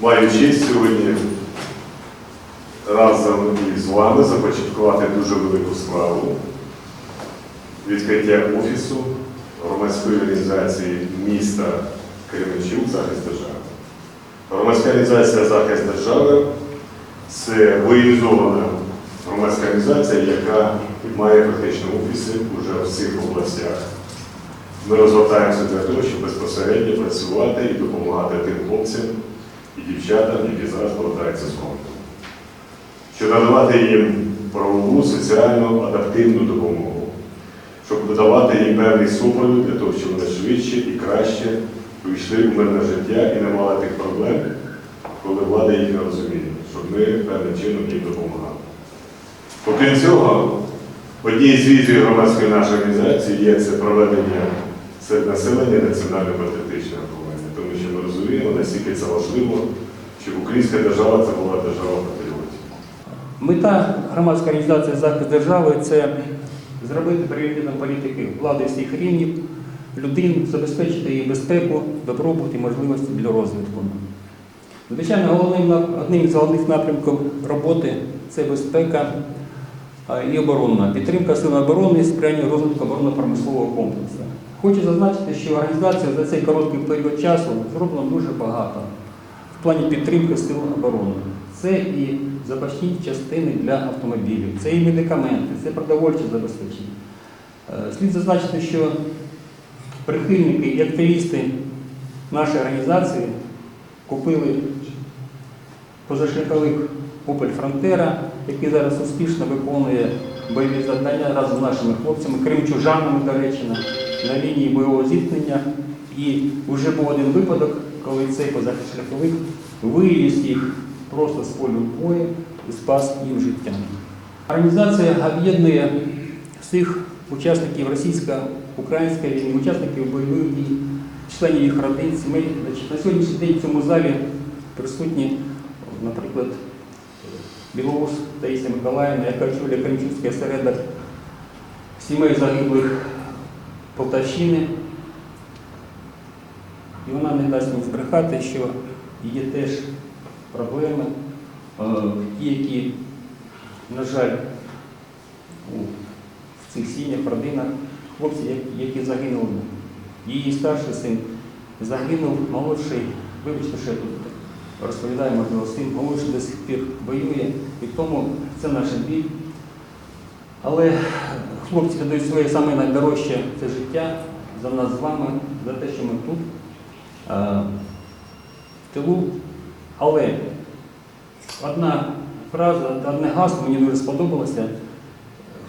Маю честь сьогодні разом із вами започаткувати дуже велику справу відкриття офісу громадської організації міста Кременчук захист держави. Громадська організація захист держави це воєнізована громадська організація, яка має фактично офіси вже в всіх областях. Ми розгортаємося для того, щоб безпосередньо працювати і допомагати тим хлопцям і дівчатам, які зараз повертаються з фронту. Щоб надавати їм правову, соціальну, адаптивну допомогу, щоб надавати їм певний супровід для того, щоб вони швидше і краще увійшли в мирне життя і не мали тих проблем, коли влада їх не розуміє, щоб ми певним чином їм допомагали. Окрім цього, однією з візій громадської нашої організації є це проведення серед населення національно-патріотичного виховання, тому що ми розуміємо, наскільки це важливо, щоб українська держава це була держава патріотів. Мета громадської організації захист держави це зробити пріоритетом політики влади всіх рівнів, людин, забезпечити її безпеку, добробут і можливості для розвитку. Звичайно, головним одним із головних напрямків роботи це безпека і оборона, підтримка сил оборони і сприяння розвитку оборонно-промислового комплексу. Хочу зазначити, що організація за цей короткий період часу зроблена дуже багато в плані підтримки сил оборони. Це і запасні частини для автомобілів, це і медикаменти, це продовольче забезпечення. Е, Слід зазначити, що прихильники і активісти нашої організації купили позашляховик Opel Frontera, який зараз успішно виконує бойові завдання разом з нашими хлопцями, кримчужанами, до речі, на, лінії бойового зіткнення. І вже був один випадок, коли цей позашляховик вивіз їх просто з полю бою і спас їм життя. Організація об'єднує всіх учасників російсько-української війни, учасників бойових дій, членів їх родин, сімей. На сьогоднішній день в цьому залі присутні, наприклад, Білоус Таїсія Миколаївна, яка очолює Кримчуцький осередок сімей загиблих Полтавщини. І вона не дасть мені збрехати, що є теж проблеми, е, ті, які, на жаль, в цих сім'ях, родинах, хлопці, які загинули. Її старший син загинув, молодший, вибачте, що я тут розповідаю, можливо, син, молодший до сих пір воює, і тому це наша біль. Але хлопці дають своє найдорожче це життя за нас з вами, за те, що ми тут, е, в тилу. Але одна фраза, одне гасло мені дуже сподобалося.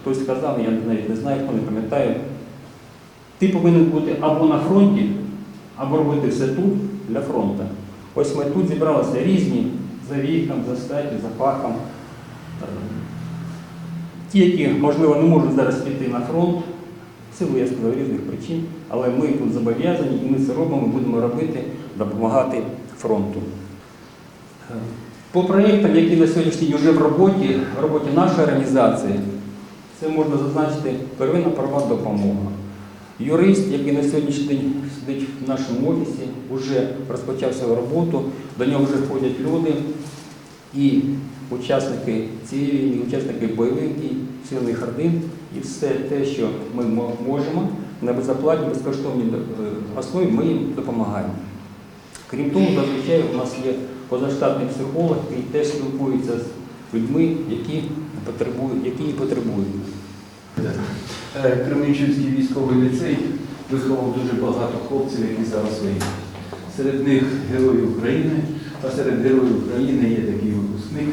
Хтось сказав, я навіть не знаю, хто не пам'ятає. Ти повинен бути або на фронті, або робити все тут для фронту. Ось ми тут зібралися різні за віком, за статтю, за фахом. Е, Ті, які, можливо, не можуть зараз піти на фронт, силу я сказав різних причин, але ми тут зобов'язані і ми це робимо, будемо робити, допомагати фронту. Е, По проєктам, які на сьогоднішній день вже в роботі, в роботі нашої організації, це можна зазначити первинна права допомога. Юрист, який на сьогоднішній день сидить в нашому офісі, вже розпочав свою роботу, до нього вже входять люди і учасники цієї війни, учасники бойових дій, сильних родин і все те, що ми можемо на безоплатній, безкоштовній е, основі, ми їм допомагаємо. Крім того, зазвичай у нас є позаштатний психолог, який теж спілкується з людьми, які потребують, які потребують. Е, Кременчуцький військовий ліцей виховав дуже багато хлопців, які зараз воюють. Серед них герої України, а серед героїв України є такий випускник,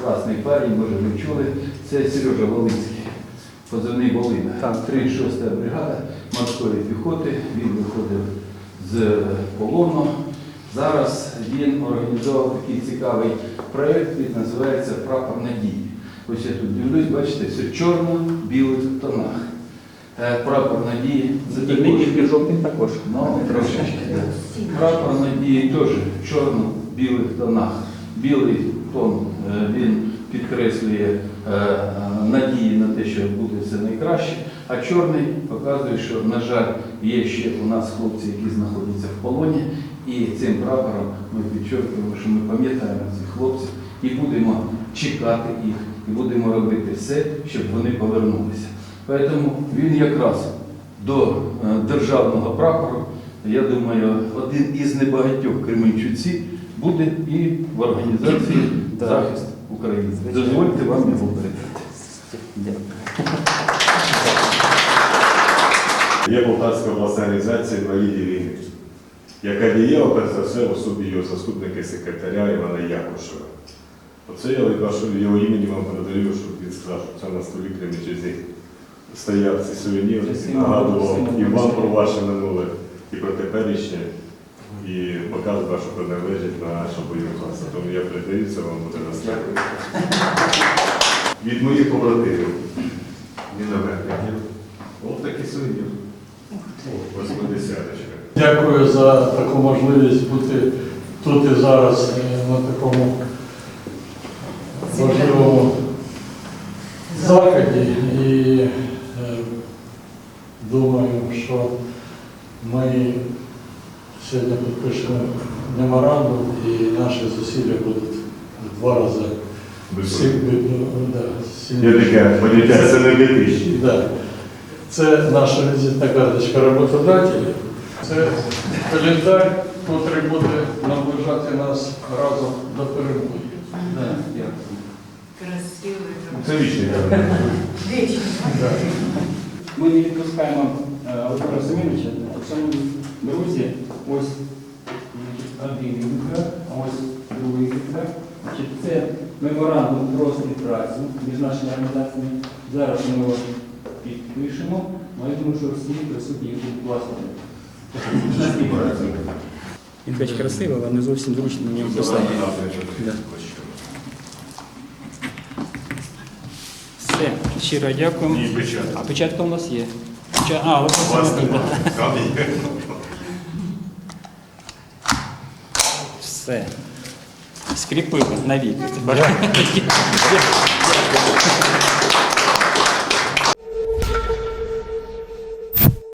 класний парень, може ви чули, це Сережа Волинський, позивний Волина. Так. 36 бригада морської піхоти, він виходив з полону. Зараз він організував такий цікавий проєкт, він називається Прапор надії. Ось я тут дивлюсь, бачите, все чорно-білих тонах. Е, Прапор надії І не також. жовтий також. Ну, трошечки. да. Прапор надії теж в чорно-білих тонах. Білий тон е, він підкреслює е, надії на те, що буде все найкраще, а чорний показує, що, на жаль, є ще у нас хлопці, які знаходяться в полоні, і цим прапором ми підчеркуємо, що ми пам'ятаємо цих хлопців і будемо чекати їх, і будемо робити все, щоб вони повернулися. Тому він якраз до е, державного прапору, я думаю, один із небагатьох Кременчуці буде і в організації захист України. Дозвольте вам його передати. Дякую. Є Полтавська обласна організація інвалідів війни, яка діяла перш за все в особі його заступника і секретаря Івана Якушева. Оце я від вашого його імені вам передаю, щоб він сказав, що це на столі Кремічезі стояв цей сувенір і нагадував і вам про ваше минуле, і про теперішнє, і показує вашу приналежність на нашу бойову класу. Тому я передаю це вам буде на столі. Від моїх побратимів, мінометників. Ось такий сувенір. 80 Дякую за таку можливість бути тут і зараз е, на такому важливому заході. І думаю, що ми сьогодні підпишемо меморандум і наші зусилля будуть в два рази всі, ну, да, Є сильніші. таке поняття, це не витищі. Да. Це наша візитна карточка роботодателів. Це календар, який буде наближати нас разом до перемоги. Да. Красивий. Це вічний календар. Вічно. Да. Ми не відпускаємо е, Олександра Семеновича. Шановні друзі, ось один екземпляр, а ось другий екземпляр. Значить, Це меморандум про співпрацю між нашими організаціями. Зараз ми його підпишемо. Ну, я думаю, що всі присутні будуть власне. Він хоч красивий, але не зовсім зручно на ньому писати. Да. Все, щиро дякуємо. І печатка. А печатка у нас є. Печа- А, от У вас. Там є. все. Скріпили навіки. Бажаю.